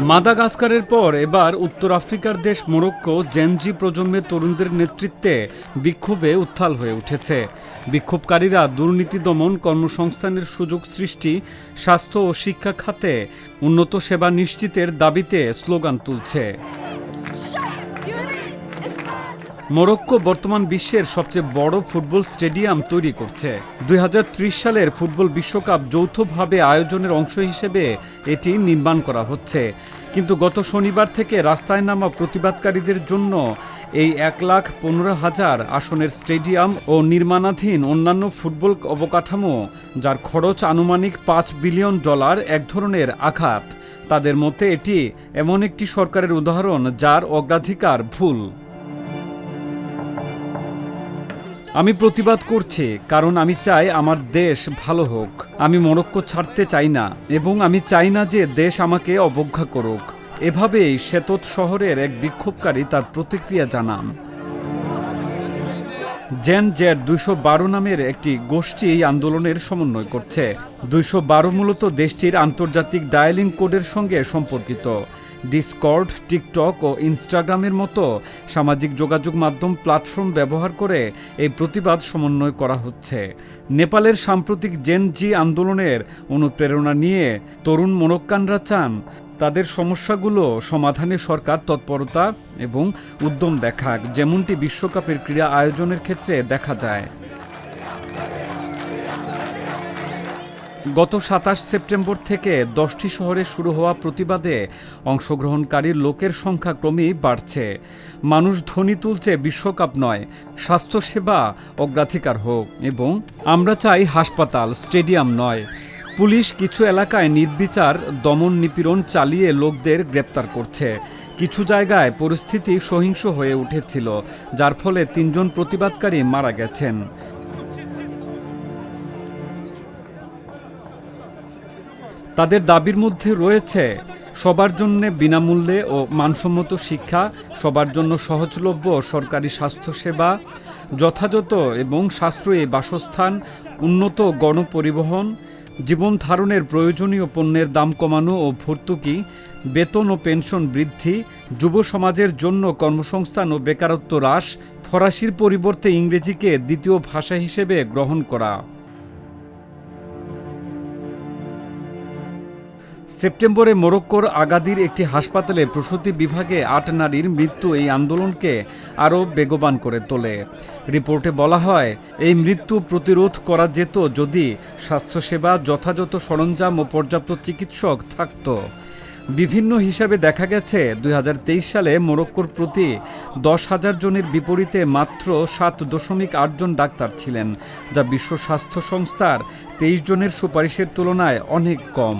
মাদাগাস্কারের পর এবার উত্তর আফ্রিকার দেশ মোরক্কো জেনজি প্রজন্মের তরুণদের নেতৃত্বে বিক্ষোভে উত্থাল হয়ে উঠেছে। বিক্ষোভকারীরা দুর্নীতি দমন কর্মসংস্থানের সুযোগ সৃষ্টি, স্বাস্থ্য ও শিক্ষা খাতে উন্নত সেবা নিশ্চিতের দাবিতে স্লোগান তুলছে। মোরক্কো বর্তমান বিশ্বের সবচেয়ে বড় ফুটবল স্টেডিয়াম তৈরি করছে। দুই হাজার ত্রিশ সালের ফুটবল বিশ্বকাপ যৌথভাবে আয়োজনের অংশ হিসেবে এটি নির্মাণ করা হচ্ছে। কিন্তু গত শনিবার থেকে রাস্তায় নামা প্রতিবাদকারীদের জন্য এই এক লাখ পনেরো হাজার আসনের স্টেডিয়াম ও নির্মাণাধীন অন্যান্য ফুটবল অবকাঠামো, যার খরচ আনুমানিক পাঁচ বিলিয়ন ডলার এক ধরনের আঘাত। তাদের মতে এটি এমন একটি সরকারের উদাহরণ, যার অগ্রাধিকার ভুল। আমি প্রতিবাদ করছি, কারণ আমি চাই আমার দেশ ভালো হোক। আমি মরক্কো ছাড়তে চাই না, এবং আমি চাই না যে দেশ আমাকে অবজ্ঞা করুক। এভাবেই শ্বেতত শহরের এক বিক্ষোভকারী তার প্রতিক্রিয়া জানান। জেন জেড দুইশো বারো নামের একটি গোষ্ঠী এই আন্দোলনের সমন্বয় করছে। দুইশো বারো মূলত দেশটির আন্তর্জাতিক ডায়ালিং কোডের সঙ্গে সম্পর্কিত। ডিসকর্ড, টিকটক ও ইনস্টাগ্রামের মতো সামাজিক যোগাযোগ মাধ্যম প্ল্যাটফর্ম ব্যবহার করে এই প্রতিবাদ সমন্বয় করা হচ্ছে। নেপালের সাম্প্রতিক জেন জি আন্দোলনের অনুপ্রেরণা নিয়ে তরুণ মনক্কানরা চান তাদের সমস্যাগুলো সমাধানে সরকার তৎপরতা এবং উদ্যম দেখাক, যেমনটি বিশ্বকাপের ক্রীড়া আয়োজনের ক্ষেত্রে দেখা যায়। গত সাতাশ সেপ্টেম্বর থেকে দশটি শহরে শুরু হওয়া প্রতিবাদে অংশগ্রহণকারী লোকের সংখ্যা ক্রমেই বাড়ছে। মানুষ ধ্বনি তুলছে, বিশ্বকাপ নয়, স্বাস্থ্যসেবা অগ্রাধিকার হোক এবং আমরা চাই হাসপাতাল, স্টেডিয়াম নয়। পুলিশ কিছু এলাকায় নির্বিচার দমন নিপীড়ন চালিয়ে লোকদের গ্রেপ্তার করছে। কিছু জায়গায় পরিস্থিতি সহিংস হয়ে উঠেছিল, যার ফলে তিনজন প্রতিবাদকারী মারা গেছেন। তাদের দাবির মধ্যে রয়েছে, সবার জন্য বিনামূল্যে ও মানসম্মত শিক্ষা, সবার জন্য সহজলভ্য সরকারি স্বাস্থ্যসেবা, যথাযথ এবং সাশ্রয়ী বাসস্থান, উন্নত গণপরিবহন জীবন ধারণের প্রয়োজনীয় পণ্যের দাম কমানো ও ভর্তুকি, বেতন ও পেনশন বৃদ্ধি, যুব সমাজের জন্য কর্মসংস্থান ও বেকারত্ব হ্রাস, ফরাসির পরিবর্তে ইংরেজিকে দ্বিতীয় ভাষা হিসেবে গ্রহণ করা। সেপ্টেম্বরে মোরক্কোর আগাদির একটি হাসপাতালে প্রসূতি বিভাগে আট নারীর মৃত্যু এই আন্দোলনকে আরও বেগবান করে তোলে। রিপোর্টে বলা হয়, এই মৃত্যু প্রতিরোধ করা যেত যদি স্বাস্থ্যসেবা, যথাযথ সরঞ্জাম ও পর্যাপ্ত চিকিৎসক থাকত। বিভিন্ন হিসাবে দেখা গেছে, দুই হাজার তেইশ সালে মোরক্কোর প্রতি দশ হাজার জনের বিপরীতে মাত্র সাত দশমিক আটজন ডাক্তার ছিলেন, যা বিশ্ব স্বাস্থ্য সংস্থার তেইশ জনের সুপারিশের তুলনায় অনেক কম।